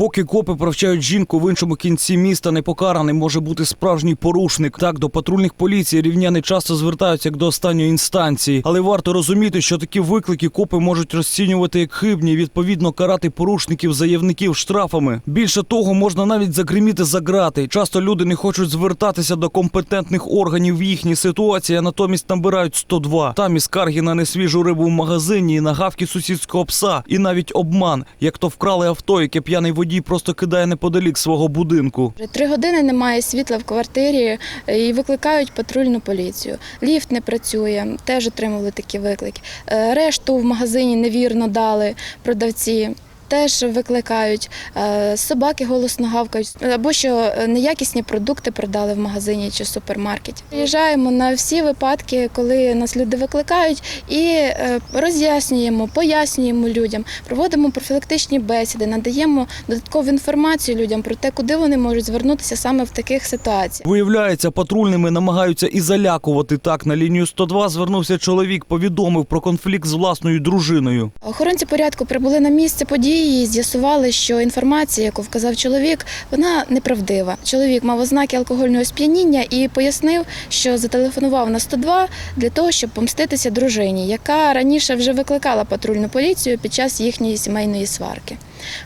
Поки копи провчають жінку в іншому кінці міста, непокараний може бути справжній порушник. Так до патрульних поліцій рівняни часто звертаються як до останньої інстанції, але варто розуміти, що такі виклики копи можуть розцінювати як хибні, і, відповідно карати порушників заявників штрафами. Більше того, можна навіть загриміти за грати. Часто люди не хочуть звертатися до компетентних органів в їхній ситуації, а натомість набирають 102. Там і скарги на несвіжу рибу в магазині, і на гавки сусідського пса, і навіть обман, як то вкрали авто, яке п'яний водій просто кидає неподалік свого будинку. Три години немає світла в квартирі е, і викликають патрульну поліцію. Ліфт не працює, теж отримували такі виклики. Е, Решту в магазині невірно дали продавці. Теж викликають Е, собаки голосно гавкають, або що е, неякісні продукти продали в магазині чи супермаркеті. Приїжджаємо на всі випадки, коли нас люди викликають, і е, роз'яснюємо, пояснюємо людям, проводимо профілактичні бесіди, надаємо додаткову інформацію людям про те, куди вони можуть звернутися саме в таких ситуаціях. Виявляється, патрульними намагаються і залякувати. Так на лінію 102 звернувся чоловік, повідомив про конфлікт з власною дружиною. Охоронці порядку прибули на місце події і з'ясували, що інформація, яку вказав чоловік, вона неправдива. Чоловік мав ознаки алкогольного сп'яніння і пояснив, що зателефонував на 102 для того, щоб помститися дружині, яка раніше вже викликала патрульну поліцію під час їхньої сімейної сварки.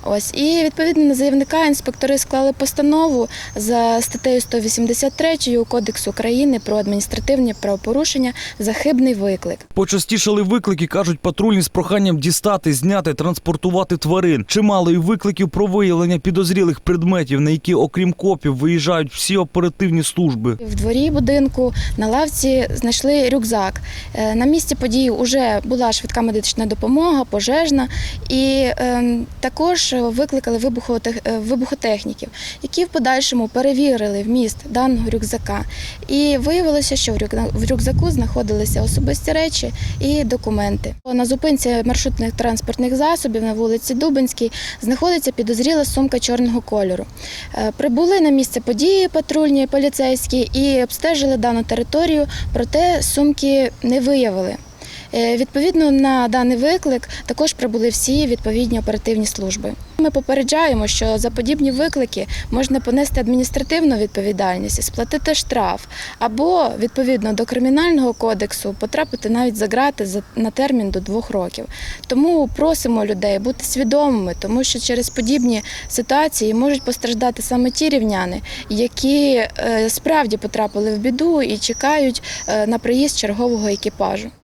Ось і відповідно на заявника інспектори склали постанову за статтею 183 Кодексу України про адміністративні правопорушення за хибний виклик. Почастішали виклики, кажуть патрульні з проханням дістати, зняти, транспортувати тварин. Чимало і викликів про виявлення підозрілих предметів, на які, окрім копів, виїжджають всі оперативні служби. В дворі будинку на лавці знайшли рюкзак. Е, На місці події вже була швидка медична допомога, пожежна, і ем, також викликали вибухотех- вибухотехніків, які в подальшому перевірили вміст даного рюкзака. І виявилося, що в рюкзаку знаходилися особисті речі і документи. На зупинці маршрутних транспортних засобів на вулиці Дубинській знаходиться підозріла сумка чорного кольору. Е, Прибули на місце події патрульні поліцейські і обстежили дану територію, проте сумки не виявили. Е, Відповідно на даний виклик також прибули всі відповідні оперативні служби. Ми попереджаємо, що за подібні виклики можна понести адміністративну відповідальність, сплатити штраф, або відповідно до кримінального кодексу потрапити навіть за грати на термін до двох років. Тому просимо людей бути свідомими, тому що через подібні ситуації можуть постраждати саме ті рівняни, які е, справді потрапили в біду і чекають е, на приїзд чергового екіпажу.